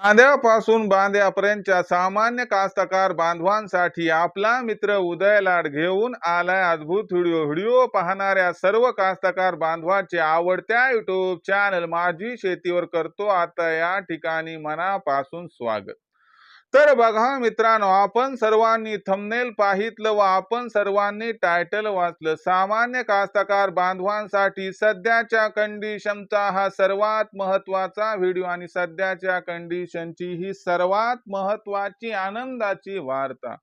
बांध्यापासून बांध्यापर्यंतच्या सामान्य कास्तकार बांधवांसाठी आपला मित्र उदय लाड घेऊन आलाय अद्भुत व्हिडिओ. व्हिडिओ पाहणाऱ्या सर्व कास्तकार बांधवांचे आवडत्या युट्यूब चॅनल माझी शेतीवर करतो. आता या ठिकाणी मनापासून स्वागत. तर बघा मित्रांनो आपण सर्वांनी थंबनेल पाहितलं व आपण सर्वांनी टायटल वाचलं. सामान्य कास्तकार बांधवांसाठी सध्याच्या कंडिशनचा हा सर्वात महत्त्वाचा व्हिडिओ आणि सध्याच्या कंडिशनची ही सर्वात महत्वाची आनंदाची वार्ता.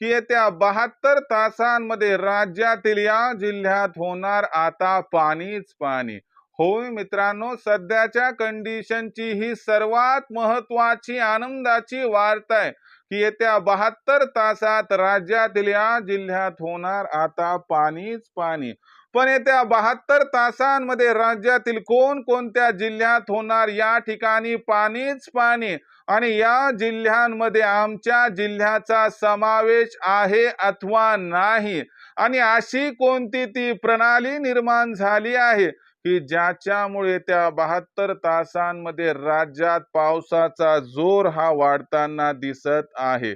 की येत्या बहात्तर तासांमध्ये राज्यातील या जिल्ह्यात होणार आता पाणीच पाणी. होय मित्रांनो सध्याच्या कंडिशनची ही सर्वात महत्वाची आनंदाची वार्ता आहे की येत्या बहात्तर तासात राज्यातील या जिल्ह्यात होणार आता पाणीच पाणी. पण येत्या बहात्तर तासांमध्ये राज्यातील कोण कोणत्या जिल्ह्यात होणार या ठिकाणी पाणीच पाणी? आणि या जिल्ह्यांमध्ये आमच्या जिल्ह्याचा समावेश आहे अथवा नाही? आणि अशी कोणती ती प्रणाली निर्माण झाली आहे? की ज्याच्यामुळे त्या बहात्तर तासांमध्ये राज्यात पावसाचा जोर हा वाढताना दिसत आहे.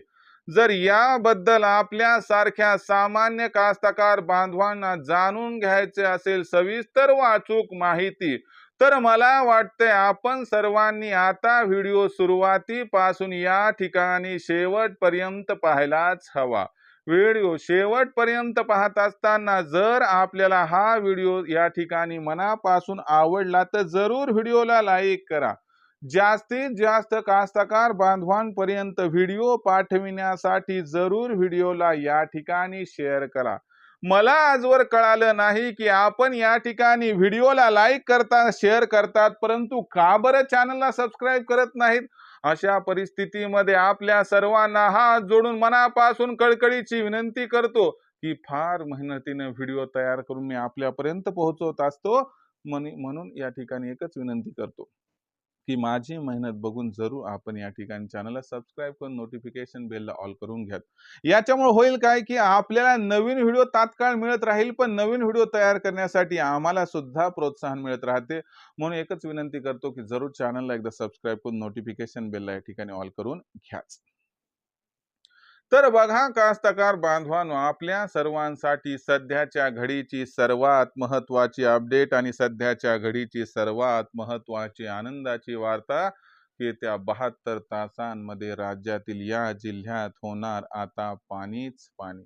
जर याबद्दल आपल्यासारख्या सामान्य कास्तकार बांधवांना जाणून घ्यायचे असेल सविस्तर वाचूक माहिती तर मला वाटते आपण सर्वांनी आता व्हिडिओ सुरुवातीपासून या ठिकाणी शेवटपर्यंत पाहायलाच हवा. व्हिडिओ शेवटपर्यंत पाहत असताना जर आपल्याला हा व्हिडिओ या ठिकाणी मनापासून आवडला तर जरूर व्हिडिओला लाईक करा. जास्तीत जास्त कास्तकार बांधवांपर्यंत व्हिडिओ पाठविण्यासाठी जरूर व्हिडिओला या ठिकाणी शेअर करा. मला आजवर कळालं नाही की आपण या ठिकाणी व्हिडिओला लाईक करता शेअर करतात परंतु का बरं चॅनलला सबस्क्राईब करत नाहीत? अशा परिस्थितीमध्ये आपल्या सर्वांना हात जोडून मनापासून कळकळीची विनंती करतो की फार मेहनतीने व्हिडिओ तयार करून मी आपल्यापर्यंत पोहोचवत असतो. म्हणून या ठिकाणी एकच विनंती करतो. की माझी मेहनत बघून जरूर आपण या ठिकाणी चॅनलला सबस्क्राईब करून नोटिफिकेशन बेलला ऑल करून घ्या याच्यामुळे होईल काय की आपल्याला नवीन व्हिडिओ तात्काळ मिळत राहील पण नवीन व्हिडिओ तयार करण्यासाठी आम्हाला सुद्धा प्रोत्साहन मिळत राहते. म्हणून एकच विनंती करतो की जरूर चॅनलला एकदा सबस्क्राईब करून नोटिफिकेशन बेलला या ठिकाणी ऑल करून घ्याच. तर बघा कास्तकार बांधवांनो आपल्या सर्वांसाठी सध्याच्या घडीची सर्वात महत्वाची अपडेट आणि सध्याच्या घडीची सर्वात महत्वाची आनंदाची वार्ता की त्या बहात्तर तासांमध्ये राज्यातील या जिल्ह्यात होणार आता पाणीच पाणी.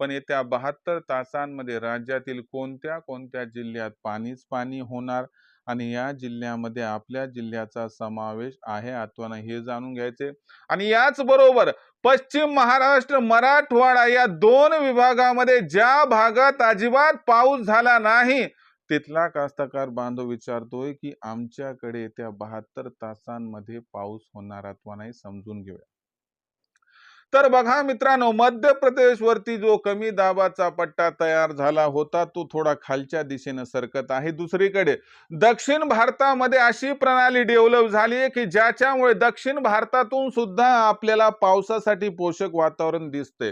पण येत्या बहात्तर तासांमध्ये राज्यातील कोणत्या कोणत्या जिल्ह्यात पाणीच पाणी होणार? आणि या जिल्ह्यामध्ये आपल्या जिल्ह्याचा समावेश आहे अथवा नाही हे जाणून घ्यायचे. आणि याच बरोबर पश्चिम महाराष्ट्र मराठवाडा या दोन विभागामध्ये ज्या भागात अजिबात पाऊस झाला नाही तिथला कास्तकार बांधव विचारतोय की आमच्याकडे त्या बहात्तर तासांमध्ये पाऊस होणार अथवा नाही समजून घेऊया. तर बघा मित्रांनो मध्य प्रदेश वरती जो कमी दाबाचा पट्टा तयार झाला होता तो थोडा खालच्या दिशेनं सरकत आहे. दुसरीकडे दक्षिण भारतामध्ये अशी प्रणाली डेव्हलप झाली आहे की ज्याच्यामुळे दक्षिण भारतातून सुद्धा आपल्याला पावसासाठी पोषक वातावरण दिसते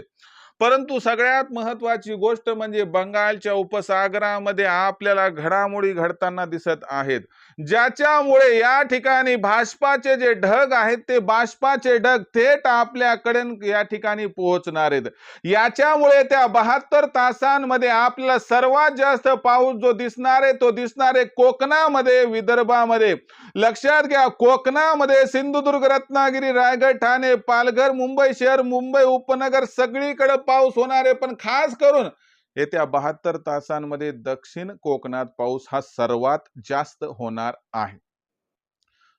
परंतु सगळ्यात महत्वाची गोष्ट म्हणजे बंगालच्या उपसागरामध्ये आपल्याला घडामोडी घडताना दिसत आहेत. ज्याच्यामुळे या ठिकाणी भाजपाचे जे ढग आहेत ते बाष्पाचे ढग थेट आपल्याकडे या ठिकाणी पोहोचणार आहेत. याच्यामुळे त्या बहात्तर तासांमध्ये आपल्याला सर्वात जास्त पाऊस जो दिसणार आहे तो दिसणार आहे कोकणामध्ये विदर्भामध्ये. लक्षात घ्या कोकणामध्ये सिंधुदुर्ग रत्नागिरी रायगड ठाणे पालघर मुंबई शहर मुंबई उपनगर सगळीकडे पाऊस होणार आहे पण खास करून येत्या बहात्तर तासांमध्ये दक्षिण कोकणात पाऊस हा सर्वात जास्त होणार आहे.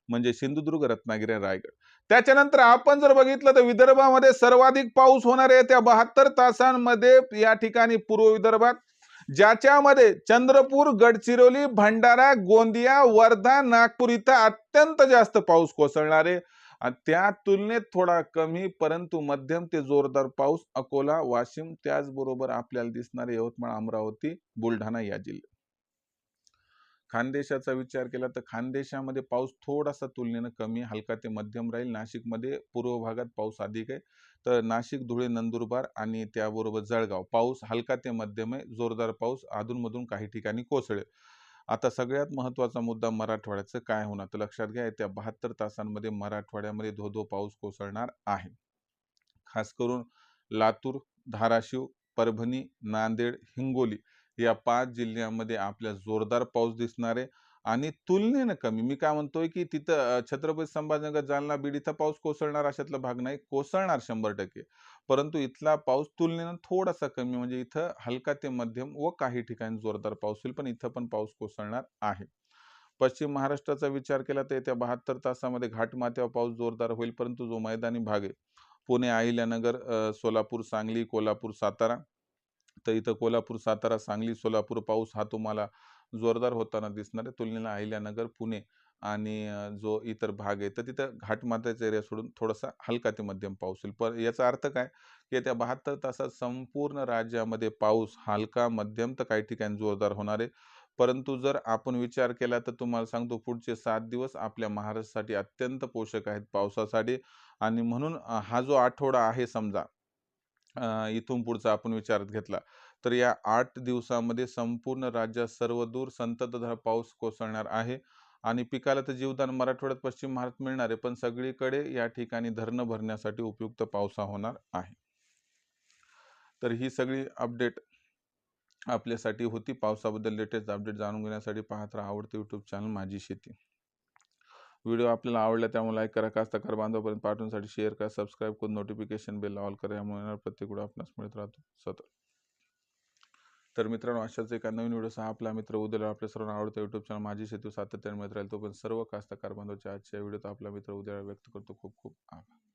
म्हणजे सिंधुदुर्ग रत्नागिरी रायगड. त्याच्यानंतर आपण जर बघितलं तर विदर्भामध्ये सर्वाधिक पाऊस होणार आहे त्या बहात्तर तासांमध्ये या ठिकाणी पूर्व विदर्भात ज्याच्यामध्ये चंद्रपूर गडचिरोली भंडारा गोंदिया वर्धा नागपूर इथं अत्यंत जास्त पाऊस कोसळणार आहे. त्या तुलनेत थोडा कमी परंतु मध्यम ते जोरदार पाऊस अकोला वाशिम त्याचबरोबर आपल्याला दिसणारे यवतमाळ अमरावती बुलढाणा या जिल्ह्यात. खानदेशाचा विचार केला तर खानदेशामध्ये पाऊस थोडासा तुलनेनं कमी हलका ते मध्यम राहील. नाशिकमध्ये पूर्व भागात पाऊस अधिक आहे. तर नाशिक धुळे नंदुरबार आणि त्याबरोबर जळगाव पाऊस हलका ते मध्यम आहे. जोरदार पाऊस अधूनमधून काही ठिकाणी कोसळेल. आता सगळ्यात महत्त्वाचा मुद्दा मराठवाड्याचं काय होणार? तर लक्षात घ्या येत्या बहात्तर तासांमध्ये मराठवाड्यामध्ये धो धो पाऊस कोसळणार आहे. खास करून लातूर धाराशिव परभणी नांदेड हिंगोली या पाच जिल्ह्यामध्ये आपल्या जोरदार पाऊस दिसणार आहे. आणि तुलनेनं कमी. मी काय म्हणतोय की तिथं छत्रपती संभाजीनगर जालना बीड इथं पाऊस कोसळणार अशातला भाग नाही कोसळणार शंभर टक्के. परंतु इथला पाऊस तुलनेनं थोडासा कमी म्हणजे इथं हलका ते मध्यम व काही ठिकाणी जोरदार पाऊस होईल पण इथं पण पाऊस कोसळणार आहे. पश्चिम महाराष्ट्राचा विचार केला तर येत्या बहात्तर तासामध्ये घाटमाथ्यावर पाऊस जोरदार होईल परंतु जो मैदानी भाग आहे पुणे अहिल्यानगर सोलापूर सांगली कोल्हापूर सातारा. तर इथं कोल्हापूर सातारा सांगली सोलापूर पाऊस हा तुम्हाला जोरदार होताना दिसणार आहे. तुलनेला अहिल्यानगर पुणे आणि जो इतर भाग आहे तर तिथं घाटमाथ्याचा एरिया सोडून थोडासा हलका ते मध्यम पाऊस होईल पण याचा अर्थ काय? की येत्या बहात्तर तासात संपूर्ण राज्यामध्ये पाऊस हलका मध्यम तर काही ठिकाणी जोरदार होणार आहे. परंतु जर आपण विचार केला तर तुम्हाला सांगतो पुढचे सात दिवस आपल्या महाराष्ट्रासाठी अत्यंत पोषक आहेत पावसासाठी. आणि म्हणून हा जो आठवडा आहे समजा इथून पुढचा आपण विचारात घेतला तर या आठ दिवसामध्ये संपूर्ण राज्यात सर्वदूर संततधार पाऊस कोसळणार आहे आणि पिकाला तर जीवदान मराठवाड्यात पश्चिम महाराष्ट्रात मिळणार आहे पण सगळीकडे या ठिकाणी धरणं भरण्यासाठी उपयुक्त पावसा होणार आहे. तर ही सगळी अपडेट आपल्यासाठी होती. पावसाबद्दल लेटेस्ट अपडेट जाणून घेण्यासाठी पाहत राहा आवडते यूट्यूब चॅनल माझी शेती. व्हिडिओ आपल्याला आवडला त्यामुळे लाईक करा कास्तकार बांधवापर्यंत पाठवण्यासाठी शेअर करा सबस्क्राईब करून नोटिफिकेशन बेल ऑल करा यामुळे प्रत्येक व्हिडिओ आपणास मिळत राहतो. सतत. तर मित्रांनो अशाच एका नवीन व्हिडिओ आपला मित्र उद्याला आपल्या सर्वांना आवडतं युट्यूब चॅनल माझी शेती सातत्याने मित्र राहील तो पण सर्व कास्तकार बांधवच्या आजच्या व्हिडिओत आपला मित्र उद्याला व्यक्त करतो. खूप खूप आभार.